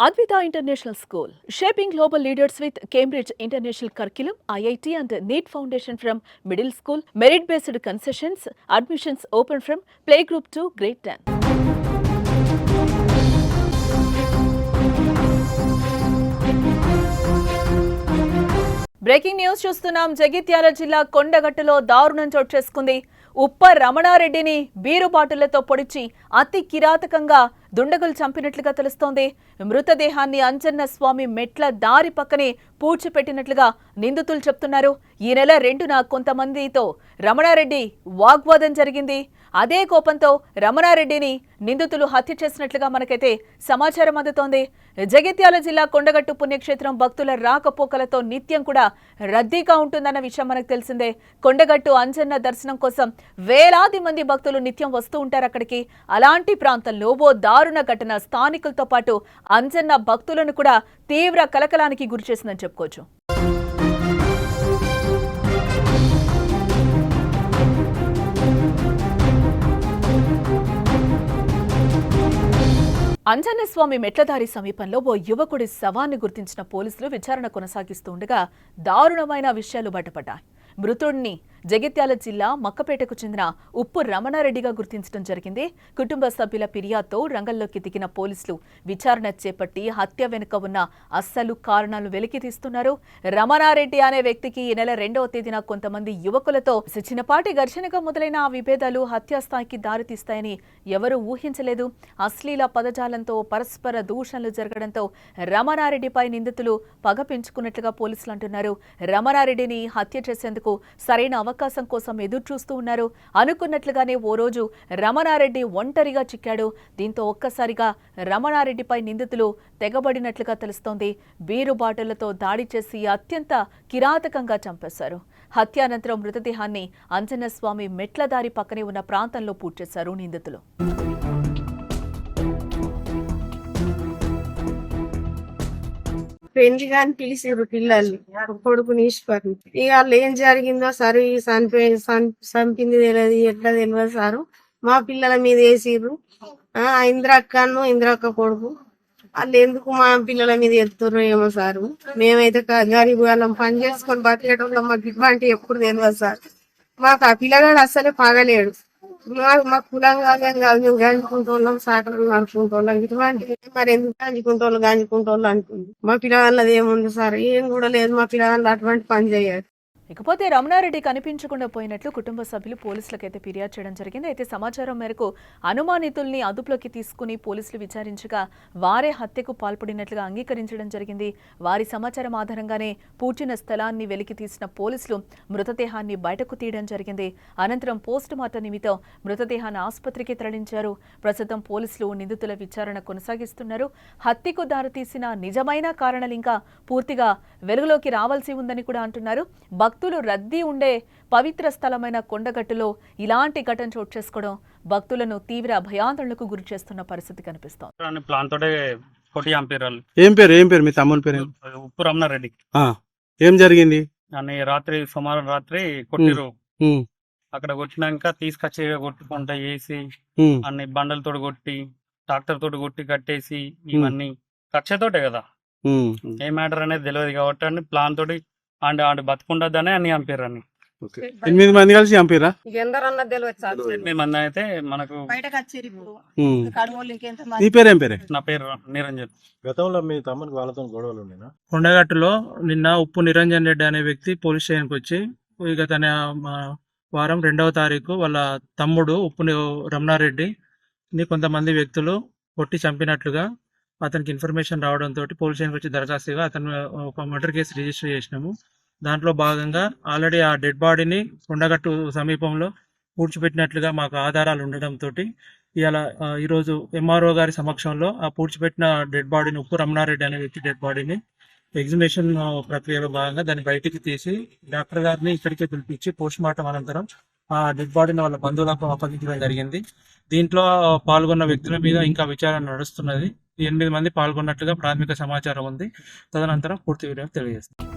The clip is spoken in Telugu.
Advitha international school shaping global leaders with Cambridge international curriculum IIT and NEET foundation from middle school merit based concessions admissions open from play group to grade ten breaking news చూస్తున్నాం జగిత్యాల జిల్లా కొండగట్టులో దారుణం చోటు చేసుకుంది ఉప్ప రమణారెడ్డిని బీరుబాటులతో పొడిచి అతి కిరాతకంగా దుండగులు చంపినట్లుగా తెలుస్తోంది. మృతదేహాన్ని అంజన్న స్వామి మెట్ల దారి పక్కనే పూడ్చిపెట్టినట్లుగా నిందితులు చెప్తున్నారు. ఈ నెల రెండున కొంతమందితో రమణారెడ్డి వాగ్వాదం జరిగింది. అదే కోపంతో రమణారెడ్డిని నిందితులు హత్య చేసినట్లుగా మనకైతే సమాచారం అందుతోంది. జగిత్యాల జిల్లా కొండగట్టు పుణ్యక్షేత్రం భక్తుల రాకపోకలతో నిత్యం కూడా రద్దీగా ఉంటుందన్న విషయం మనకు తెలిసిందే. కొండగట్టు అంజన్న దర్శనం కోసం వేలాది మంది భక్తులు నిత్యం వస్తూ ఉంటారు అక్కడికి. అలాంటి ప్రాంతంలో ఓ దారుణ ఘటన స్థానికులతో పాటు అంజన్న భక్తులను కూడా తీవ్ర కలకలానికి గురిచేసిందని చెప్పుకోవచ్చు. అంజన్నస్వామి మెట్లదారి సమీపంలో ఓ యువకుడి శవాన్ని గుర్తించిన పోలీసులు విచారణ కొనసాగిస్తుండగా దారుణమైన విషయాలు బయటపడ్డాయి. మృతుడిని జగిత్యాల జిల్లా మక్కపేటకు చెందిన ఉప్పు రమణారెడ్డిగా గుర్తించడం జరిగింది. కుటుంబ సభ్యుల ఫిర్యాదుతో రంగంలోకి దిగిన పోలీసులు విచారణ చేపట్టి హత్య వెనుక ఉన్న అస్సలు కారణాలు వెలికి తీస్తున్నారు. రమణారెడ్డి అనే వ్యక్తికి ఈ నెల రెండవ తేదీన కొంతమంది యువకులతో చిన్నపాటి ఘర్షణగా మొదలైన ఆ విభేదాలు హత్యాస్థాయికి దారితీస్తాయని ఎవరూ ఊహించలేదు. అశ్లీల పదజాలంతో పరస్పర దూషణలు జరగడంతో రమణారెడ్డిపై నిందితులు పగ పెంచుకున్నట్లుగా పోలీసులు అంటున్నారు. రమణారెడ్డిని హత్య చేసేందుకు సరైన అవకాశం అవకాశం కోసం ఎదురు చూస్తూ ఉన్నారు. అనుకున్నట్లుగానే ఓ రోజు రమణారెడ్డి ఒంటరిగా చిక్కాడు. దీంతో ఒక్కసారిగా రమణారెడ్డిపై నిందితులు తెగబడినట్లుగా తెలుస్తోంది. బీరు దాడి చేసి అత్యంత కిరాతకంగా చంపేశారు. హత్యానంతరం మృతదేహాన్ని అంజనస్వామి మెట్లదారి పక్కనే ఉన్న ప్రాంతంలో పూడ్చేశారు నిందితులు. పెళ్ళి కానీ పిలిచిర్రు పిల్లల్ని కొడుకుని ఈశ్వర్ని ఇక వాళ్ళు ఏం జరిగిందో సరే ఈ చనిపోయి చంపింది తెలియదు ఎట్లా తెలియదు సారు. మా పిల్లల మీద వేసిర్రు. ఆ ఇంద్రక్కను ఇంద్రక్క కొడుకు. వాళ్ళు ఎందుకు మా పిల్లల మీద ఎత్తుర్రు ఏమో సారు. మేమైతే గరీబ్ వాళ్ళం పని చేసుకొని బతికేటోళ్ళం. మాకు ఇటువంటి ఎప్పుడు తెలియదు సార్. మాకు ఆ పిల్లగాడు అస్సలే పగలేడు. మా మా కులం కాదేం కాదు మేము గంజుకుంటోళ్ళం సాకలు ఇటువంటి మరి ఎందుకు గంజుకుంటోళ్ళు గాంజుకుంటోళ్ళు అంటుంది మా పిల్లవాళ్ళది ఏముంది సార్? ఏం కూడా లేదు మా పిల్లవాళ్ళు అటువంటి పని చేయాలి ఇకపోతే రమణారెడ్డి కనిపించకుండా పోయినట్లు కుటుంబ సభ్యులు పోలీసులకైతే ఫిర్యాదు చేయడం జరిగింది. అయితే సమాచారం మేరకు అనుమానితుల్ని అదుపులోకి తీసుకుని పోలీసులు విచారించగా వారే హత్యకు పాల్పడినట్లుగా అంగీకరించడం జరిగింది. వారి సమాచారం ఆధారంగానే పూడ్చిన స్థలాన్ని వెలికి తీసిన పోలీసులు మృతదేహాన్ని బయటకు తీయడం జరిగింది. అనంతరం పోస్ట్ మార్టం నిమిత్తం మృతదేహాన్ని ఆసుపత్రికి తరలించారు. ప్రస్తుతం పోలీసులు నిందితుల విచారణ కొనసాగిస్తున్నారు. హత్యకు దారితీసిన నిజమైన కారణాలు ఇంకా పూర్తిగా వెలుగులోకి రావాల్సి ఉందని కూడా అంటున్నారు. భక్తులు రద్దీ ఉండే పవిత్ర స్థలమైన కొండగట్టులో ఇలాంటి ఘటన చోటు చేసుకోవడం భక్తులను తీవ్ర భయాందోళనకు గురి చేస్తున్న పరిస్థితి కనిపిస్తోంది. ప్లాన్ తోటే కొట్టి ఏం పేరు ఏం పేరు మీ తమ్ముని పేరు? ఉప్పు రమణారెడ్డి. ఆ, ఏం జరిగింది? రాత్రి సుమారు రాత్రి కొట్టిరు అక్కడ కొట్టినాక తీసుకొచ్చి కొట్టుకుంటా వేసి అన్ని బండలతోటి కొట్టి ట్రాక్టర్ తోటి కొట్టి కట్టేసి ఇవన్నీ కక్షతోటే కదా. ఏ మ్యాటర్ అనేది తెలియదు కాబట్టి అని ప్లాన్ తోటి అండ్ ఆడు బతుకుండద్దని అని చంపారు అని ఓకే. ఎనిమిది మంది కలిసి చంపిరా ఇక ఎందరన్నది తెలియదు ఎనిమిది మంది అయితే మనకు నీ పేరు ఏం పేరే? నా పేరు నిరంజన్. గతంలో మీ తమ్మునికి వాళ్ళతో గొడవలు ఉండేనా కొండగట్టులో నిన్న ఉప్పు నిరంజన్ రెడ్డి అనే వ్యక్తి పోలీస్ స్టేషన్కి వచ్చి ఇక తన వారం రెండవ తారీఖు వాళ్ళ తమ్ముడు ఉప్పు రమణారెడ్డి ని కొంతమంది వ్యక్తులు కొట్టి చంపినట్లుగా అతనికి ఇన్ఫర్మేషన్ రావడంతో పోలీస్ స్టేషన్కి వచ్చి దరఖాస్తుగా అతను ఒక మర్డర్ కేసు రిజిస్టర్ చేసినాము. దాంట్లో భాగంగా ఆల్రెడీ ఆ డెడ్ బాడీని కొండగట్టు సమీపంలో పూడ్చిపెట్టినట్లుగా మాకు ఆధారాలు ఉండడంతో ఇవాళ ఈరోజు ఎంఆర్ఓ గారి సమక్షంలో ఆ పూడ్చిపెట్టిన డెడ్ బాడీని ఉప్పు రమణారెడ్డి అనే వ్యక్తి డెడ్ బాడీని ఎగ్జిబిషన్ ప్రక్రియలో భాగంగా దాన్ని బయటికి తీసి డాక్టర్ గారిని ఇక్కడికే పిలిపించి పోస్ట్ మార్టం అనంతరం ఆ డెడ్ బాడీని వాళ్ళ బంధువులకు అప్పగించడం జరిగింది. దీంట్లో పాల్గొన్న వ్యక్తుల మీద ఇంకా విచారణ నడుస్తున్నది. ఎనిమిది మంది పాల్గొన్నట్లుగా ప్రాథమిక సమాచారం ఉంది. తదనంతరం పూర్తి వివరాలు తెలియజేస్తాం.